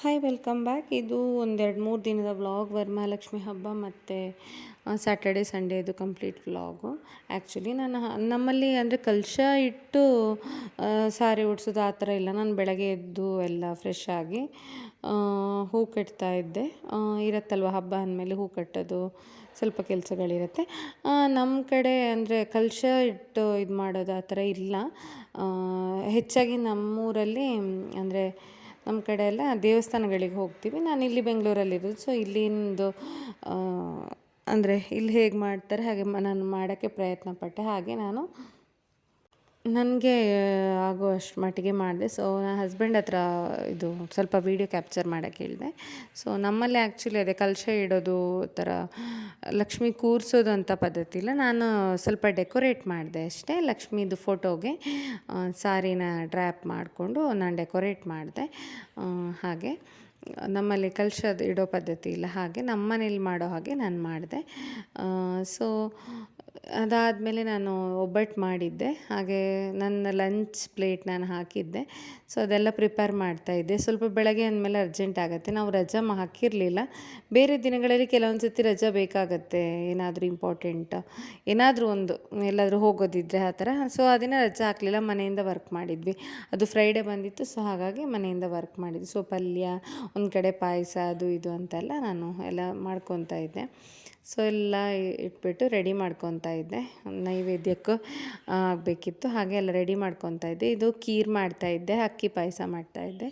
Hi welcome back ಇದು ಒಂದೆರಡು ಮೂರು ದಿನದ ವ್ಲಾಗ್ ವರ್ಮಹಾಲಕ್ಷ್ಮಿ ಹಬ್ಬ ಮತ್ತು ಸ್ಯಾಟರ್ಡೆ ಸಂಡೇದು ಕಂಪ್ಲೀಟ್ ವ್ಲಾಗು ಆ್ಯಕ್ಚುಲಿ ನಾನು ನಮ್ಮಲ್ಲಿ ಅಂದರೆ ಕಲಶ ಇಟ್ಟು ಸಾರಿ ಉಡ್ಸೋದು ಆ ಥರ ಇಲ್ಲ. ನಾನು ಬೆಳಗ್ಗೆ ಎದ್ದು ಎಲ್ಲ ಫ್ರೆಶ್ ಆಗಿ ಹೂ ಕಟ್ತಾ ಇದ್ದೆ. ಇರುತ್ತಲ್ವ ಹಬ್ಬ ಅಂದಮೇಲೆ ಹೂ ಕಟ್ಟೋದು, ಸ್ವಲ್ಪ ಕೆಲಸಗಳಿರುತ್ತೆ. ನಮ್ಮ ಕಡೆ ಅಂದರೆ ಕಲಶ ಇಟ್ಟು ಇದು ಮಾಡೋದು ಆ ಥರ ಇಲ್ಲ. ಹೆಚ್ಚಾಗಿ ನಮ್ಮೂರಲ್ಲಿ, ಅಂದರೆ ನಮ್ಮ ಕಡೆ ಎಲ್ಲ ದೇವಸ್ಥಾನಗಳಿಗೆ ಹೋಗ್ತೀವಿ. ನಾನು ಇಲ್ಲಿ ಬೆಂಗಳೂರಲ್ಲಿರೋದು ಸೊ ಇಲ್ಲಿಂದು ಅಂದರೆ ಇಲ್ಲಿ ಹೇಗೆ ಮಾಡ್ತಾರೆ, ಹಾಗೆ ನಾನು ಮಾಡೋಕ್ಕೆ ಪ್ರಯತ್ನ ಪಟ್ಟೆ ಹಾಗೆ ನಾನು ನನಗೆ ಆಗೋ ಅಷ್ಟು ಮಟ್ಟಿಗೆ ಮಾಡಿದೆ. ಸೊ ನನ್ನ ಹಸ್ಬೆಂಡ್ ಹತ್ರ ಇದು ಸ್ವಲ್ಪ ವೀಡಿಯೋ ಕ್ಯಾಪ್ಚರ್ ಮಾಡೋಕ್ಕೆ ಹೇಳಿದೆ. ಸೊ ನಮ್ಮಲ್ಲಿ ಆ್ಯಕ್ಚುಲಿ ಅದೇ ಕಲಶ ಇಡೋದು ಥರ ಲಕ್ಷ್ಮಿ ಕೂರಿಸೋದು ಅಂತ ಪದ್ಧತಿ ಇಲ್ಲ. ನಾನು ಸ್ವಲ್ಪ ಡೆಕೋರೇಟ್ ಮಾಡಿದೆ ಅಷ್ಟೇ. ಲಕ್ಷ್ಮೀದು ಫೋಟೋಗೆ ಸಾರಿನ ಡ್ರ್ಯಾಪ್ ಮಾಡಿಕೊಂಡು ನಾನು ಡೆಕೋರೇಟ್ ಮಾಡಿದೆ. ಹಾಗೆ. ನಮ್ಮಲ್ಲಿ ಕಲಶದ ಇಡೋ ಪದ್ಧತಿ ಇಲ್ಲ ಹಾಗೆ. ನಮ್ಮ ಮನೇಲಿ ಮಾಡೋ ಹಾಗೆ ನಾನು ಮಾಡಿದೆ. ಸೊ ಅದಾದಮೇಲೆ ನಾನು ಒಬ್ಬಟ್ಟು ಮಾಡಿದ್ದೆ. ಹಾಗೆ ನನ್ನ ಲಂಚ್ ಪ್ಲೇಟ್ ನಾನು ಹಾಕಿದ್ದೆ. ಸೊ ಅದೆಲ್ಲ ಪ್ರಿಪೇರ್ ಮಾಡ್ತಾಯಿದ್ದೆ ಸ್ವಲ್ಪ ಬೆಳಗ್ಗೆ ಅಂದಮೇಲೆ ಅರ್ಜೆಂಟ್ ಆಗುತ್ತೆ. ನಾವು ರಜಾ ಹಾಕಿರಲಿಲ್ಲ. ಬೇರೆ ದಿನಗಳಲ್ಲಿ ಕೆಲವೊಂದು ಸತಿ ರಜಾ ಬೇಕಾಗತ್ತೆ. ಏನಾದರೂ ಇಂಪಾರ್ಟೆಂಟ್ ಏನಾದರೂ ಒಂದು, ಎಲ್ಲಾದರೂ ಹೋಗೋದಿದ್ರೆ ಆ ಥರ. ಸೊ ದಿನ ರಜಾ ಹಾಕಲಿಲ್ಲ. ಮನೆಯಿಂದ ವರ್ಕ್ ಮಾಡಿದ್ವಿ. ಅದು ಫ್ರೈಡೇ ಬಂದಿತ್ತು. ಸೊ ಹಾಗಾಗಿ ಮನೆಯಿಂದ ವರ್ಕ್ ಮಾಡಿದ್ವಿ. ಸೊ ಪಲ್ಯ, ಒಂದು ಕಡೆ ಪಾಯಸ, ಅದು ಇದು ಅಂತೆಲ್ಲ ನಾನು ಎಲ್ಲ ಮಾಡ್ಕೊತಾ ಇದ್ದೆ. ಸೊ ಎಲ್ಲ ಇಟ್ಬಿಟ್ಟು ರೆಡಿ ಮಾಡ್ಕೊತಾ ಇದ್ದೆ. ನೈವೇದ್ಯಕ್ಕೂ ಆಗಬೇಕಿತ್ತು. ಹಾಗೆ ಎಲ್ಲ ರೆಡಿ ಮಾಡ್ಕೊತಾ ಇದ್ದೆ. ಇದು ಖೀರ್ ಮಾಡ್ತಾ ಇದ್ದೆ, ಅಕ್ಕಿ ಪಾಯಸ ಮಾಡ್ತಾ ಇದ್ದೆ.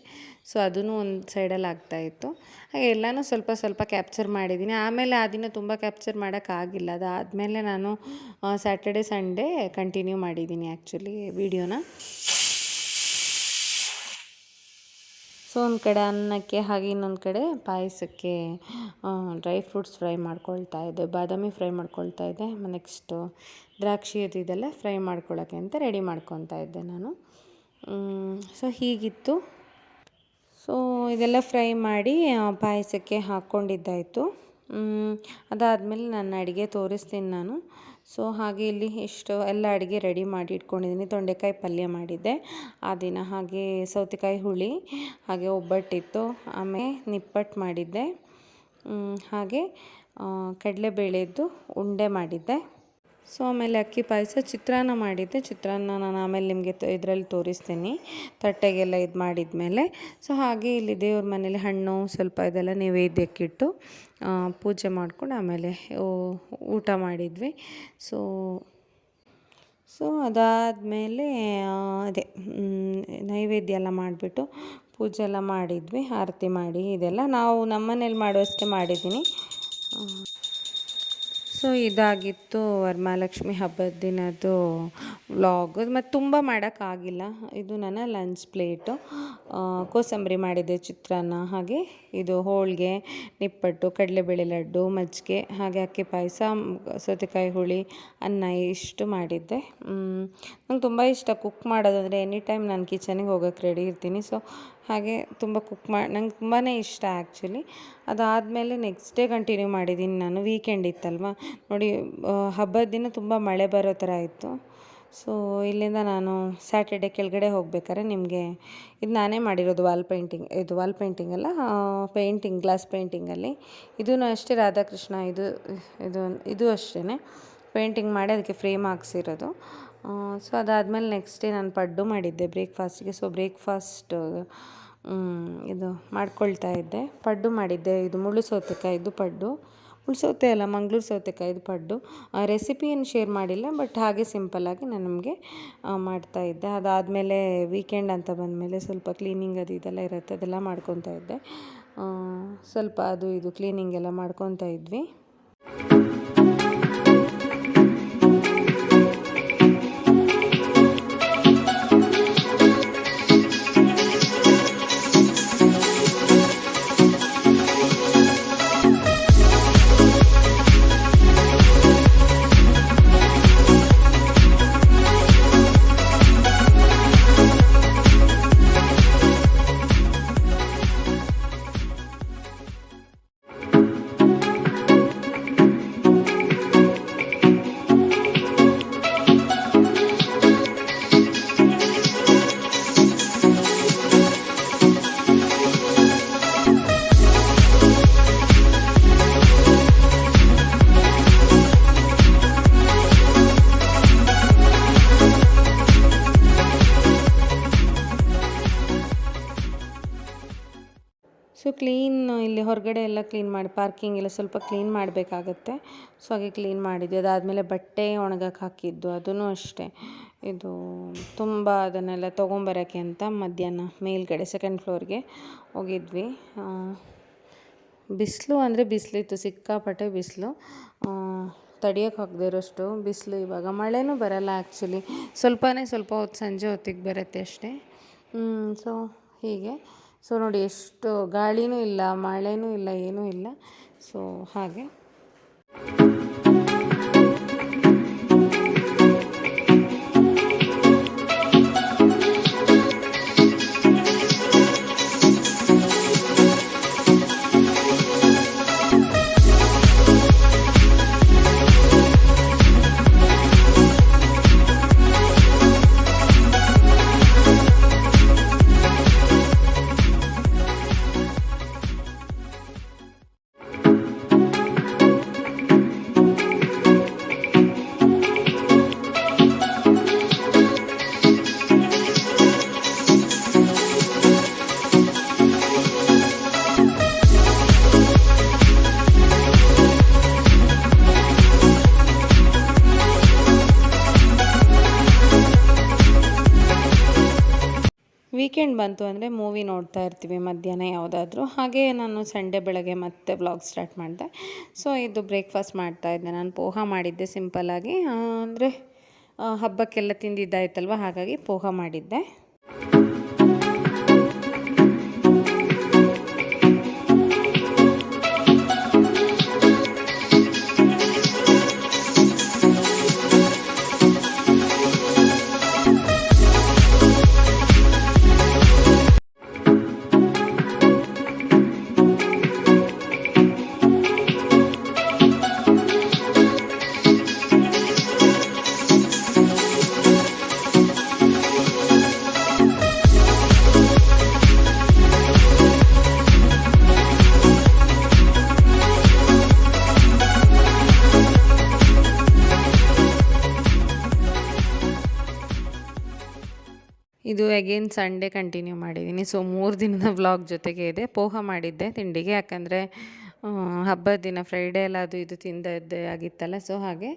ಸೊ ಅದೂ ಒಂದು ಸೈಡಲ್ಲಿ ಆಗ್ತಾಯಿತ್ತು ಹಾಗೆ ಎಲ್ಲನೂ ಸ್ವಲ್ಪ ಸ್ವಲ್ಪ ಕ್ಯಾಪ್ಚರ್ ಮಾಡಿದ್ದೀನಿ ಆಮೇಲೆ ಆ ದಿನ ತುಂಬ ಕ್ಯಾಪ್ಚರ್ ಮಾಡೋಕ್ಕಾಗಿಲ್ಲ ಅದಾದಮೇಲೆ ನಾನು ಸ್ಯಾಟರ್ಡೆ ಸಂಡೇ ಕಂಟಿನ್ಯೂ ಮಾಡಿದ್ದೀನಿ ಆ್ಯಕ್ಚುಲಿ ವೀಡಿಯೋನ ಸೊ, ಒಂದು ಕಡೆ ಅನ್ನಕ್ಕೆ, ಹಾಗೆ ಇನ್ನೊಂದು ಕಡೆ ಪಾಯಸಕ್ಕೆ ಡ್ರೈ ಫ್ರೂಟ್ಸ್ ಫ್ರೈ ಮಾಡ್ಕೊಳ್ತಾ ಇದ್ದೆ. ಬಾದಾಮಿ ಫ್ರೈ ಮಾಡ್ಕೊಳ್ತಾ ಇದ್ದೆ. ನೆಕ್ಸ್ಟು ದ್ರಾಕ್ಷಿ ಅದು ಇದೆಲ್ಲ ಫ್ರೈ ಮಾಡ್ಕೊಳ್ಳೋಕ್ಕೆ ಅಂತ ರೆಡಿ ಮಾಡ್ಕೊತಾ ಇದ್ದೆ ನಾನು. ಸೊ ಹೀಗಿತ್ತು. ಸೊ ಇದೆಲ್ಲ ಫ್ರೈ ಮಾಡಿ ಪಾಯಸಕ್ಕೆ ಹಾಕ್ಕೊಂಡಿದ್ದಾಯಿತು ಅದಾದಮೇಲೆ ನಾನು ಅಡುಗೆ ತೋರಿಸ್ತೀನಿ ನಾನು. ಸೊ ಹಾಗೆ ಇಲ್ಲಿ ಇಷ್ಟು ಎಲ್ಲ ಅಡುಗೆ ರೆಡಿ ಮಾಡಿ ಇಟ್ಕೊಂಡಿದ್ದೀನಿ. ತೊಂಡೆಕಾಯಿ ಪಲ್ಯ ಮಾಡಿದ್ದೆ. ಆ ದಿನ ಹಾಗೆ ಸೌತೆಕಾಯಿ ಹುಳಿ, ಹಾಗೆ ಒಬ್ಬಟ್ಟಿತ್ತು, ಆಮೇಲೆ ನಿಪ್ಪಟ್ಟು ಮಾಡಿದ್ದೆ. ಹಾಗೆ ಕಡಲೆಬೇಳೆದ್ದು ಕಡಲೆಬೇಳೆದು ಉಂಡೆ ಮಾಡಿದ್ದೆ. ಸೊ ಆಮೇಲೆ ಅಕ್ಕಿ ಪಾಯಸ ಚಿತ್ರಾನ್ನ ಮಾಡಿದ್ದೆ. ಚಿತ್ರಾನ್ನ ನಾನು ಆಮೇಲೆ ನಿಮಗೆ ಇದರಲ್ಲಿ ತೋರಿಸ್ತೀನಿ. ತಟ್ಟೆಗೆಲ್ಲ ಇದು ಮಾಡಿದ್ಮೇಲೆ. ಸೊ ಹಾಗೆ ಇಲ್ಲಿ ದೇವ್ರ ಮನೇಲಿ ಹಣ್ಣು ಸ್ವಲ್ಪ ಇದೆಲ್ಲ ನೈವೇದ್ಯಕ್ಕಿಟ್ಟು ಪೂಜೆ ಮಾಡ್ಕೊಂಡು ಆಮೇಲೆ ಊಟ ಮಾಡಿದ್ವಿ. ಸೊ ಸೊ ಅದಾದಮೇಲೆ ಅದೇ ನೈವೇದ್ಯ ಎಲ್ಲ ಮಾಡಿಬಿಟ್ಟು ಪೂಜೆ ಎಲ್ಲ ಮಾಡಿದ್ವಿ. ಆರತಿ ಮಾಡಿ ಇದೆಲ್ಲ. ನಾವು ನಮ್ಮನೇಲಿ ಮಾಡುವಷ್ಟೇ ಮಾಡಿದ್ದೀನಿ. ಸೊ ಇದಾಗಿತ್ತು ವರಮಹಾಲಕ್ಷ್ಮಿ ಹಬ್ಬದ ದಿನದ್ದು ವ್ಲಾಗ್ ಮತ್ತು ತುಂಬ ಮಾಡೋಕ್ಕಾಗಿಲ್ಲ. ಇದು ನನ್ನ ಲಂಚ್ ಪ್ಲೇಟು ಕೋಸಂಬರಿ ಮಾಡಿದ್ದೆ ಚಿತ್ರಾನ್ನ, ಹಾಗೆ ಇದು ಹೋಳಿಗೆ, ನಿಪ್ಪಟ್ಟು, ಕಡಲೆಬೇಳೆ ಲಡ್ಡು, ಮಜ್ಜಿಗೆ, ಹಾಗೆ ಅಕ್ಕಿ ಪಾಯಸ, ಸೌತೆಕಾಯಿ ಹುಳಿ, ಅನ್ನ ಇಷ್ಟು ಮಾಡಿದ್ದೆ. ನಂಗೆ ತುಂಬ ಇಷ್ಟ. ಕುಕ್ ಮಾಡೋದಂದರೆ ಎನಿ ಟೈಮ್ ನಾನು ಕಿಚನಿಗೆ ಹೋಗೋಕ್ಕೆ ರೆಡಿ ಇರ್ತೀನಿ. ಸೊ ಹಾಗೆ ತುಂಬ ಕುಕ್ ಮಾಡಿ ನಂಗೆ ತುಂಬಾ ಇಷ್ಟ ಆ್ಯಕ್ಚುಲಿ ಅದಾದಮೇಲೆ ನೆಕ್ಸ್ಟ್ ಡೇ ಕಂಟಿನ್ಯೂ ಮಾಡಿದ್ದೀನಿ ನಾನು ವೀಕೆಂಡ್ ಇತ್ತಲ್ವ? ನೋಡಿ ಹಬ್ಬದ ದಿನ ತುಂಬ ಮಳೆ ಬರೋ ಥರ ಇತ್ತು. ಸೊ ಇಲ್ಲಿಂದ ನಾನು ಸ್ಯಾಟರ್ಡೆ ಕೆಳಗಡೆ ಹೋಗ್ಬೇಕಾದ್ರೆ ನಿಮಗೆ ಇದು ನಾನೇ ಮಾಡಿರೋದು ವಾಲ್ ಪೇಂಟಿಂಗ್ ಇದು ವಾಲ್ ಪೇಂಟಿಂಗ್ ಅಲ್ಲ ಪೇಂಟಿಂಗ್ ಗ್ಲಾಸ್ ಪೇಂಟಿಂಗಲ್ಲಿ ಇದೂ ಅಷ್ಟೇ ರಾಧಾಕೃಷ್ಣ, ಇದು ಇದು ಇದು ಅಷ್ಟೇ ಪೇಂಟಿಂಗ್ ಮಾಡಿ ಅದಕ್ಕೆ ಫ್ರೇಮ್ ಹಾಕ್ಸಿರೋದು. ಸೊ ಅದಾದಮೇಲೆ ನೆಕ್ಸ್ಟ್ ಡೇ ನಾನು ಪಡ್ಡು ಮಾಡಿದ್ದೆ ಬ್ರೇಕ್ಫಾಸ್ಟ್ಗೆ ಸೊ ಬ್ರೇಕ್ಫಾಸ್ಟ್ ಇದು ಮಾಡ್ಕೊಳ್ತಾ ಇದ್ದೆ. ಪಡ್ಡು ಮಾಡಿದ್ದೆ, ಇದು ಮುಳ್ಳು ಸೌತೆಕಾಯಿದು ಪಡ್ಡು. ಮುಳ್ಳು ಸೌತೆ ಅಲ್ಲ, ಮಂಗಳೂರು ಸೌತೆಕಾಯಿದು ಪಡ್ಡು. ರೆಸಿಪಿಯನ್ನು ಶೇರ್ ಮಾಡಿಲ್ಲ ಬಟ್ ಹಾಗೆ ಸಿಂಪಲ್ಲಾಗಿ ನಾನು ನಿಮಗೆ ಮಾಡ್ತಾ ಇದ್ದೆ. ಅದಾದಮೇಲೆ ವೀಕೆಂಡ್ ಅಂತ ಬಂದಮೇಲೆ ಸ್ವಲ್ಪ ಕ್ಲೀನಿಂಗ್ ಅದು ಇದೆಲ್ಲ ಇರುತ್ತೆ, ಅದೆಲ್ಲ ಮಾಡ್ಕೊತಾ ಇದ್ದೆ. ಸ್ವಲ್ಪ ಅದು ಇದು ಕ್ಲೀನಿಂಗ್ ಎಲ್ಲ ಮಾಡ್ಕೊತಾ ಇದ್ವಿ. ಹೊರಗಡೆ ಎಲ್ಲ ಕ್ಲೀನ್ ಮಾಡಿ ಪಾರ್ಕಿಂಗ್ ಎಲ್ಲ ಸ್ವಲ್ಪ ಕ್ಲೀನ್ ಮಾಡಬೇಕಾಗತ್ತೆ. ಸೊ ಹಾಗೆ ಕ್ಲೀನ್ ಮಾಡಿದ್ವಿ. ಅದಾದಮೇಲೆ ಬಟ್ಟೆ ಒಣಗಕ್ಕೆ ಹಾಕಿದ್ದು. ಅದೂ ಅಷ್ಟೇ. ಇದು ತುಂಬ ಅದನ್ನೆಲ್ಲ ತೊಗೊಂಬರೋಕ್ಕೆ ಅಂತ ಮಧ್ಯಾಹ್ನ ಮೇಲ್ಗಡೆ ಸೆಕೆಂಡ್ ಫ್ಲೋರ್ಗೆ ಹೋಗಿದ್ವಿ. ಬಿಸಿಲು ಅಂದರೆ ಬಿಸಿಲಿತ್ತು ಸಿಕ್ಕಾಪಟ್ಟೆ ಬಿಸಿಲು. ತಡಿಯೋಕೆ ಆಗದೆ ಇರೋಷ್ಟು ಬಿಸಿಲು ಇವಾಗ. ಮಳೆನೂ ಬರಲ್ಲ ಆ್ಯಕ್ಚುಲಿ ಸ್ವಲ್ಪನೇ ಸ್ವಲ್ಪ ಹೊತ್ತು ಸಂಜೆ ಹೊತ್ತಿಗೆ ಬರುತ್ತೆ ಅಷ್ಟೇ. ಸೊ ಹೀಗೆ. ಸೊ ನೋಡಿ ಎಷ್ಟು ಗಾಳಿನೂ ಇಲ್ಲ ಮಳೆನೂ ಇಲ್ಲ ಏನೂ ಇಲ್ಲ. ಸೊ ಹಾಗೆ. ವೀಕೆಂಡ್ ಬಂತು ಅಂದರೆ ಮೂವಿ ನೋಡ್ತಾ ಇರ್ತೀವಿ ಮಧ್ಯಾಹ್ನ ಯಾವುದಾದ್ರೂ. ಹಾಗೆ ನಾನು ಸಂಡೇ ಬೆಳಗ್ಗೆ ಮತ್ತೆ ವ್ಲಾಗ್ ಸ್ಟಾರ್ಟ್ ಮಾಡಿದೆ. ಸೊ ಇದು ಬ್ರೇಕ್ಫಾಸ್ಟ್ ಮಾಡ್ತಾ ಇದ್ದೆ. ನಾನು ಪೋಹ ಮಾಡಿದ್ದೆ ಸಿಂಪಲ್ಲಾಗಿ ಅಂದರೆ ಹಬ್ಬಕ್ಕೆಲ್ಲ ತಿಂದಿದ್ದಾಯ್ತಲ್ವ? ಹಾಗಾಗಿ ಪೋಹ ಮಾಡಿದ್ದೆ. ಅಗೇನ್ ಸಂಡೇ ಕಂಟಿನ್ಯೂ ಮಾಡಿದ್ದೀನಿ. ಸೊ ಮೂರು ದಿನದ ವ್ಲಾಗ್ ಜೊತೆಗೆ ಇದೆ. ಪೋಹ ಮಾಡಿದ್ದೆ ತಿಂಡಿಗೆ. ಯಾಕಂದರೆ ಹಬ್ಬದ ದಿನ ಫ್ರೈಡೇ ಎಲ್ಲ ಅದು ಇದು ತಿಂದದ್ದೇ ಆಗಿತ್ತಲ್ಲ. ಸೊ ಹಾಗೆ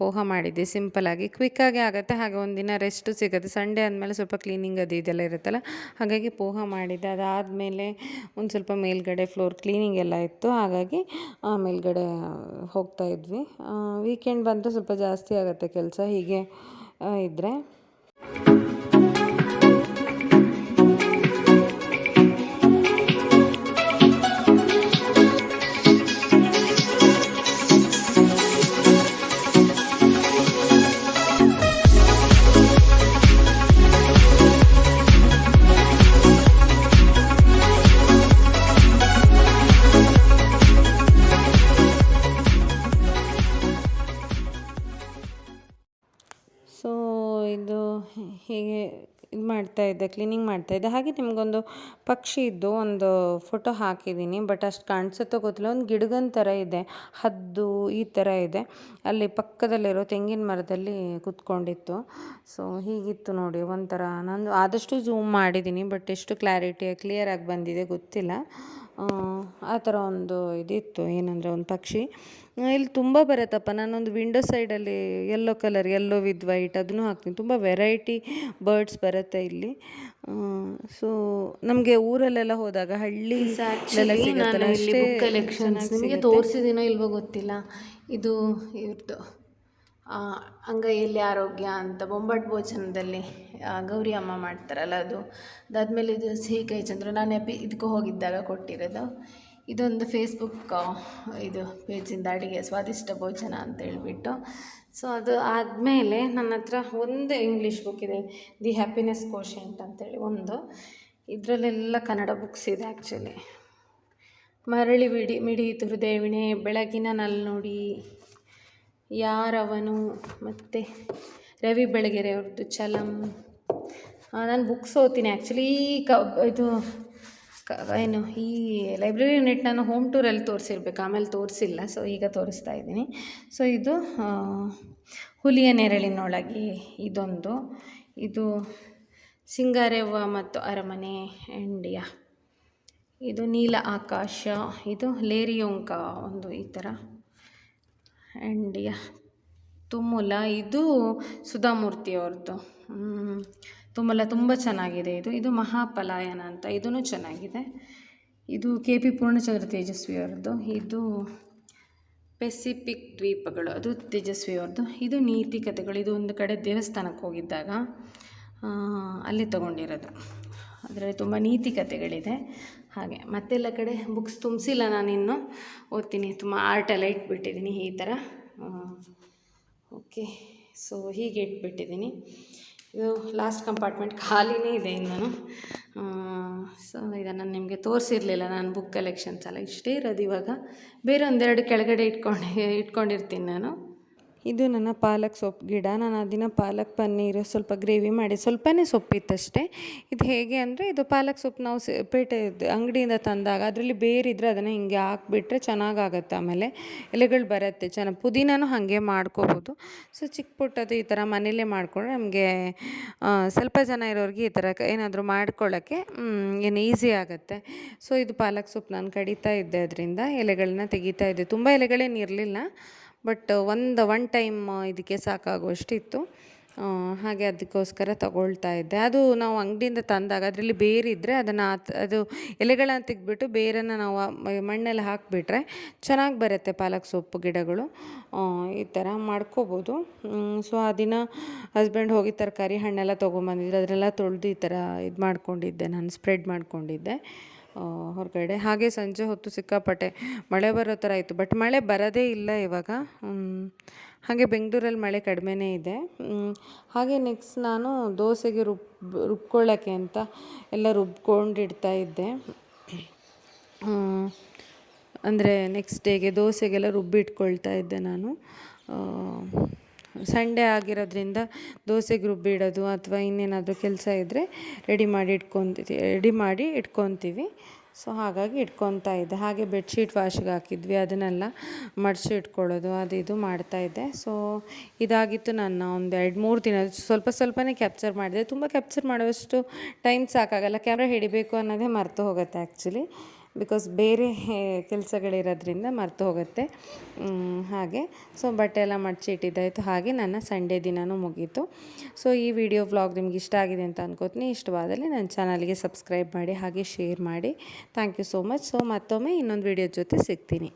ಪೋಹ ಮಾಡಿದ್ದೆ. ಸಿಂಪಲಾಗಿ ಕ್ವಿಕ್ಕಾಗಿ ಆಗುತ್ತೆ. ಹಾಗೆ ಒಂದಿನ ರೆಸ್ಟು ಸಿಗುತ್ತೆ. ಸಂಡೇ ಆದಮೇಲೆ ಸ್ವಲ್ಪ ಕ್ಲೀನಿಂಗ್ ಅದು ಇದೆಲ್ಲ ಇರುತ್ತಲ್ಲ. ಹಾಗಾಗಿ ಪೋಹ ಮಾಡಿದ್ದೆ. ಅದಾದಮೇಲೆ ಒಂದು ಸ್ವಲ್ಪ ಮೇಲ್ಗಡೆ ಫ್ಲೋರ್ ಕ್ಲೀನಿಂಗ್ ಎಲ್ಲ ಇತ್ತು. ಹಾಗಾಗಿ ಮೇಲ್ಗಡೆ ಹೋಗ್ತಾ ಇದ್ವಿ. ವೀಕೆಂಡ್ ಬಂತು ಸ್ವಲ್ಪ ಜಾಸ್ತಿ ಆಗುತ್ತೆ ಕೆಲಸ. ಹೀಗೆ ಇದ್ದರೆ ಹೀಗೆ ಇದು ಮಾಡ್ತಾಯಿದ್ದೆ ಕ್ಲೀನಿಂಗ್ ಮಾಡ್ತಾ ಇದ್ದೆ ಹಾಗೆ ನಿಮಗೊಂದು ಪಕ್ಷಿ ಇದ್ದು ಒಂದು ಫೋಟೋ ಹಾಕಿದ್ದೀನಿ ಬಟ್ ಅಷ್ಟು ಕಾಣಿಸುತ್ತೋ ಗೊತ್ತಿಲ್ಲ. ಒಂದು ಗಿಡಗನ್ ಥರ ಇದೆ, ಹದ್ದು ಈ ಥರ ಇದೆ. ಅಲ್ಲಿ ಪಕ್ಕದಲ್ಲಿರೋ ತೆಂಗಿನ ಮರದಲ್ಲಿ ಕೂತ್ಕೊಂಡಿತ್ತು. ಸೊ ಹೀಗಿತ್ತು ನೋಡಿ, ಒಂಥರ ನಾನು ಆದಷ್ಟು ಝೂಮ್ ಮಾಡಿದ್ದೀನಿ ಬಟ್ ಎಷ್ಟು ಕ್ಲಾರಿಟಿ ಕ್ಲಿಯರಾಗಿ ಬಂದಿದೆ ಗೊತ್ತಿಲ್ಲ. ಆ ಥರ ಒಂದು ಇದಿತ್ತು, ಏನಂದರೆ ಒಂದು ಪಕ್ಷಿ. ಇಲ್ಲಿ ತುಂಬ ಬರತ್ತಪ್ಪ, ನಾನೊಂದು ವಿಂಡೋ ಸೈಡಲ್ಲಿ yellow colour yellow with white ಅದನ್ನು ಹಾಕ್ತೀನಿ. ತುಂಬ ವೆರೈಟಿ ಬರ್ಡ್ಸ್ ಬರುತ್ತೆ ಇಲ್ಲಿ. ಸೊ ನಮಗೆ ಊರಲ್ಲೆಲ್ಲ ಹೋದಾಗ ಹಳ್ಳಿ ಕಲೆಕ್ಷನ್ಸ್ ನಿಮಗೆ ತೋರಿಸಿದಿನೋ ಇಲ್ವೋ ಗೊತ್ತಿಲ್ಲ. ಇದು ಇವ್ರದ್ದು ಅಂಗೈಯಲ್ಲಿ ಆರೋಗ್ಯ ಅಂತ ಬೊಂಬಾಟ್ ಭೋಜನದಲ್ಲಿ ಗೌರಿ ಅಮ್ಮ ಮಾಡ್ತಾರಲ್ಲ ಅದು. ಅದಾದಮೇಲೆ ಇದು ಸಿಹಿ ಕೈ ಚಂದ್ರ ನಾನು ಎಪಿ ಇದಕ್ಕೆ ಹೋಗಿದ್ದಾಗ ಕೊಟ್ಟಿರೋದು. ಇದೊಂದು ಫೇಸ್ಬುಕ್ ಇದು ಪೇಜಿಂದ ಅಡುಗೆ, ಸ್ವಾದಿಷ್ಟ ಭೋಜನ ಅಂತ ಹೇಳಿಬಿಟ್ಟು. ಸೊ ಅದು ಆದಮೇಲೆ ನನ್ನ ಹತ್ರ ಒಂದು ಇಂಗ್ಲೀಷ್ ಬುಕ್ ಇದೆ ದಿ ಹ್ಯಾಪಿನೆಸ್ ಕೋಶೆಂಟ್ ಅಂತೇಳಿ ಒಂದು. ಇದರಲ್ಲೆಲ್ಲ ಕನ್ನಡ ಬುಕ್ಸ್ ಇದೆ ಆ್ಯಕ್ಚುಲಿ ಮರಳಿ ಬಿಡಿ ಮಿಡಿ ಹೃದಯವಿಣೆ, ಬೆಳಗಿನ ನೋಡಿ ಯಾರವನು ಮತ್ತು ರವಿ ಬೆಳಗೆರೆ ಅವ್ರದ್ದು ಚಲಂ ನಾನು ಬುಕ್ಸ್ ಓದ್ತೀನಿ ಆ್ಯಕ್ಚುಲಿ ಕ ಇದು ಏನು, ಈ ಲೈಬ್ರರಿ ಯೂನಿಟ್ ನಾನು ಹೋಮ್ ಟೂರಲ್ಲಿ ತೋರಿಸಿರ್ಬೇಕು. ಆಮೇಲೆ ತೋರಿಸಿಲ್ಲ, ಸೊ ಈಗ ತೋರಿಸ್ತಾ ಇದ್ದೀನಿ. ಸೊ ಇದು ಹುಲಿಯ ನೆರಳಿನೊಳಗೆ ಇದೊಂದು. ಇದು ಸಿಂಗಾರೆವ್ವ ಮತ್ತು ಅರಮನೆ ಇಂಡಿಯಾ ಇದು ನೀಲ ಆಕಾಶ, ಇದು ಲೇರಿಯೊಂಕ ಒಂದು ಈ ಥರ ಆ್ಯಂಡ್ ತುಮುಲ, ಇದು ಸುಧಾಮೂರ್ತಿ ತುಮುಲ ತುಂಬ ಚೆನ್ನಾಗಿದೆ ಇದು. ಇದು ಮಹಾಪಲಾಯನ ಅಂತ. ಇದೂ ಚೆನ್ನಾಗಿದೆ. ಇದು ಕೆ ಪಿ ಪೂರ್ಣಚಂದ್ರ ತೇಜಸ್ವಿ ಅವ್ರದ್ದು ಇದು ಪೆಸಿಫಿಕ್ ದ್ವೀಪಗಳು. ಅದು ತೇಜಸ್ವಿ ಅವ್ರದ್ದು ಇದು ನೀತಿ ಕಥೆಗಳು. ಇದು ಒಂದು ಕಡೆ ದೇವಸ್ಥಾನಕ್ಕೆ ಹೋಗಿದ್ದಾಗ ಅಲ್ಲಿ ತೊಗೊಂಡಿರೋದು. ಅದರಲ್ಲಿ ತುಂಬ ನೀತಿ ಕಥೆಗಳಿದೆ. ಹಾಗೆ ಮತ್ತೆಲ್ಲ ಕಡೆ ಬುಕ್ಸ್ ತುಂಬಿಸಿಲ್ಲ ನಾನಿನ್ನು. ಓದ್ತೀನಿ. ತುಂಬ ಆರ್ಟೆಲ್ಲ ಇಟ್ಬಿಟ್ಟಿದ್ದೀನಿ ಈ ಥರ. ಓಕೆ. ಸೊ ಹೀಗೆ ಇಟ್ಬಿಟ್ಟಿದ್ದೀನಿ. ಇದು ಲಾಸ್ಟ್ ಕಂಪಾರ್ಟ್ಮೆಂಟ್ ಖಾಲಿನೇ ಇದೆ ಇನ್ನೂ. ಸೊ ಇದನ್ನು ನಿಮಗೆ ತೋರಿಸಿರಲಿಲ್ಲ ನಾನು ಬುಕ್ ಕಲೆಕ್ಷನ್ಸ್ ಎಲ್ಲ. ಇಷ್ಟೇ ಇರೋದು ಇವಾಗ. ಬೇರೆ ಒಂದೆರಡು ಕೆಳಗಡೆ ಇಟ್ಕೊಂಡು, ಇಟ್ಕೊಂಡಿರ್ತೀನಿ ನಾನು. ಇದು ನನ್ನ ಪಾಲಕ್ ಸೊಪ್ಪು ಗಿಡ. ನಾನು ಆ ದಿನ ಪಾಲಕ್ ಪನ್ನೀರು ಸ್ವಲ್ಪ ಗ್ರೇವಿ ಮಾಡಿ ಸ್ವಲ್ಪನೇ ಸೊಪ್ಪಿತ್ತಷ್ಟೇ. ಇದು ಹೇಗೆ ಅಂದರೆ ಇದು ಪಾಲಕ್ ಸೊಪ್ಪು ನಾವು ಪೇಟೆ ಅಂಗಡಿಯಿಂದ ತಂದಾಗ ಅದರಲ್ಲಿ ಬೇರಿದ್ರೆ ಅದನ್ನು ಹಿಂಗೆ ಹಾಕ್ಬಿಟ್ರೆ ಚೆನ್ನಾಗಾಗತ್ತೆ ಆಮೇಲೆ ಎಲೆಗಳು ಬರುತ್ತೆ. ಚೆನ್ನಾಗಿ ಪುದೀನೂ ಹಾಗೆ ಮಾಡ್ಕೋಬೋದು. ಸೊ ಚಿಕ್ಕ ಪುಟ್ಟದು ಈ ಥರ ಮನೇಲೇ ಮಾಡಿಕೊಂಡ್ರೆ ನಮಗೆ ಸ್ವಲ್ಪ ಜನ ಇರೋರಿಗೆ ಈ ಥರ ಏನಾದರೂ ಮಾಡ್ಕೊಳ್ಳೋಕ್ಕೆ ಏನು ಈಸಿ ಆಗುತ್ತೆ. ಸೊ ಇದು ಪಾಲಕ್ ಸೊಪ್ಪು ನಾನು ಕಡಿತಾ ಇದ್ದೆ ಅದರಿಂದ ಎಲೆಗಳನ್ನ ತೆಗಿತಾ ಇದ್ದೆ. ತುಂಬ ಎಲೆಗಳೇನು ಇರಲಿಲ್ಲ. ಬಟ್ ಒಂದು ಒನ್ ಟೈಮ್ ಇದಕ್ಕೆ ಸಾಕಾಗುವಷ್ಟಿತ್ತು ಹಾಗೆ ಅದಕ್ಕೋಸ್ಕರ ತಗೊಳ್ತಾ ಇದ್ದೆ. ಅದು ನಾವು ಅಂಗಡಿಯಿಂದ ತಂದಾಗ ಅದರಲ್ಲಿ ಬೇರಿದ್ದರೆ ಅದನ್ನು ಅದು ಎಲೆಗಳನ್ನ ತೆಗೆದ್ಬಿಟ್ಟು ಬೇರನ್ನು ನಾವು ಮಣ್ಣಲ್ಲಿ ಹಾಕಿಬಿಟ್ರೆ ಚೆನ್ನಾಗಿ ಬರುತ್ತೆ ಪಾಲಕ್ ಸೊಪ್ಪು ಗಿಡಗಳು. ಈ ಥರ ಮಾಡ್ಕೋಬೋದು. ಸೊ ಆ ದಿನ ಹಸ್ಬೆಂಡ್ ಹೋಗಿ ತರಕಾರಿ ಹಣ್ಣೆಲ್ಲ ತೊಗೊಂಬಂದಿದ್ರು. ಅದರೆಲ್ಲ ತೊಳೆದು ಈ ಥರ ಇದು ಮಾಡ್ಕೊಂಡಿದ್ದೆ ನಾನು ಸ್ಪ್ರೆಡ್ ಮಾಡ್ಕೊಂಡಿದ್ದೆ. ಹೊರಗಡೆ. ಹಾಗೆ ಸಂಜೆ ಹೊತ್ತು ಸಿಕ್ಕಾಪಟ್ಟೆ ಮಳೆ ಬರೋ ಥರ ಇತ್ತು. ಬಟ್ ಮಳೆ ಬರೋದೇ ಇಲ್ಲ ಇವಾಗ. ಹಾಗೆ ಬೆಂಗಳೂರಲ್ಲಿ ಮಳೆ ಕಡಿಮೆನೇ ಇದೆ. ಹಾಗೆ ನೆಕ್ಸ್ಟ್ ನಾನು ದೋಸೆಗೆ ರುಬ್, ರುಬ್ಕೊಳ್ಳೋಕ್ಕೆ ಅಂತ ಎಲ್ಲ ರುಬ್ಕೊಂಡಿಡ್ತಾ ಇದ್ದೆ. ಅಂದರೆ ನೆಕ್ಸ್ಟ್ ಡೇಗೆ ದೋಸೆಗೆಲ್ಲ ರುಬ್ಬಿಟ್ಕೊಳ್ತಾ ಇದ್ದೆ ನಾನು. ಸಂಡೇ ಆಗಿರೋದ್ರಿಂದ ದೋಸೆಗೆ ರುಬ್ಬಿಡೋದು ಅಥವಾ ಇನ್ನೇನಾದರೂ ಕೆಲಸ ಇದ್ದರೆ ರೆಡಿ ಮಾಡಿ ಇಟ್ಕೊತೀವಿ, ರೆಡಿ ಮಾಡಿ ಇಟ್ಕೊತೀವಿ. ಸೊ ಹಾಗಾಗಿ ಇಟ್ಕೊತಾ ಇದ್ದೆ. ಹಾಗೆ ಬೆಡ್ಶೀಟ್ ವಾಶಿಗೆ ಹಾಕಿದ್ವಿ. ಅದನ್ನೆಲ್ಲ ಮಡಿಸಿ ಇಟ್ಕೊಳ್ಳೋದು, ಅದು ಇದು ಮಾಡ್ತಾ ಇದ್ದೆ. ಸೊ ಇದಾಗಿತ್ತು ನನ್ನ ಒಂದು ಎರಡು ಮೂರು ದಿನ. ಸ್ವಲ್ಪ ಸ್ವಲ್ಪನೇ ಕ್ಯಾಪ್ಚರ್ ಮಾಡಿದೆ. ತುಂಬ ಕ್ಯಾಪ್ಚರ್ ಮಾಡುವಷ್ಟು ಟೈಮ್ ಸಾಕಾಗಲ್ಲ. ಕ್ಯಾಮ್ರಾ ಹಿಡಿಬೇಕು ಅನ್ನೋದೇ ಮರೆತು ಹೋಗುತ್ತೆ ಆ್ಯಕ್ಚುಲಿ ಬಿಕಾಸ್ ಬೇರೆ ಕೆಲಸಗಳಿರೋದ್ರಿಂದ ಮರ್ತು ಹೋಗುತ್ತೆ. ಹಾಗೆ. ಸೊ ಬಟ್ಟೆ ಎಲ್ಲ ಮಡಚಿ ಇಟ್ಟಿದ್ದಾಯಿತು ಹಾಗೆ ನನ್ನ ಸಂಡೇ ದಿನವೂ ಮುಗೀತು. ಸೊ ಈ ವಿಡಿಯೋ ವ್ಲಾಗ್ ನಿಮ್ಗೆ ಇಷ್ಟ ಆಗಿದೆ ಅಂತ ಅನ್ಕೋತೀನಿ. ಇಷ್ಟವಾದಲ್ಲಿ ನನ್ನ ಚಾನಲ್ಗೆ ಸಬ್ಸ್ಕ್ರೈಬ್ ಮಾಡಿ, ಹಾಗೆ ಶೇರ್ ಮಾಡಿ. Thank you so much so ಮತ್ತೊಮ್ಮೆ ಇನ್ನೊಂದು ವಿಡಿಯೋ ಜೊತೆ ಸಿಗ್ತೀನಿ.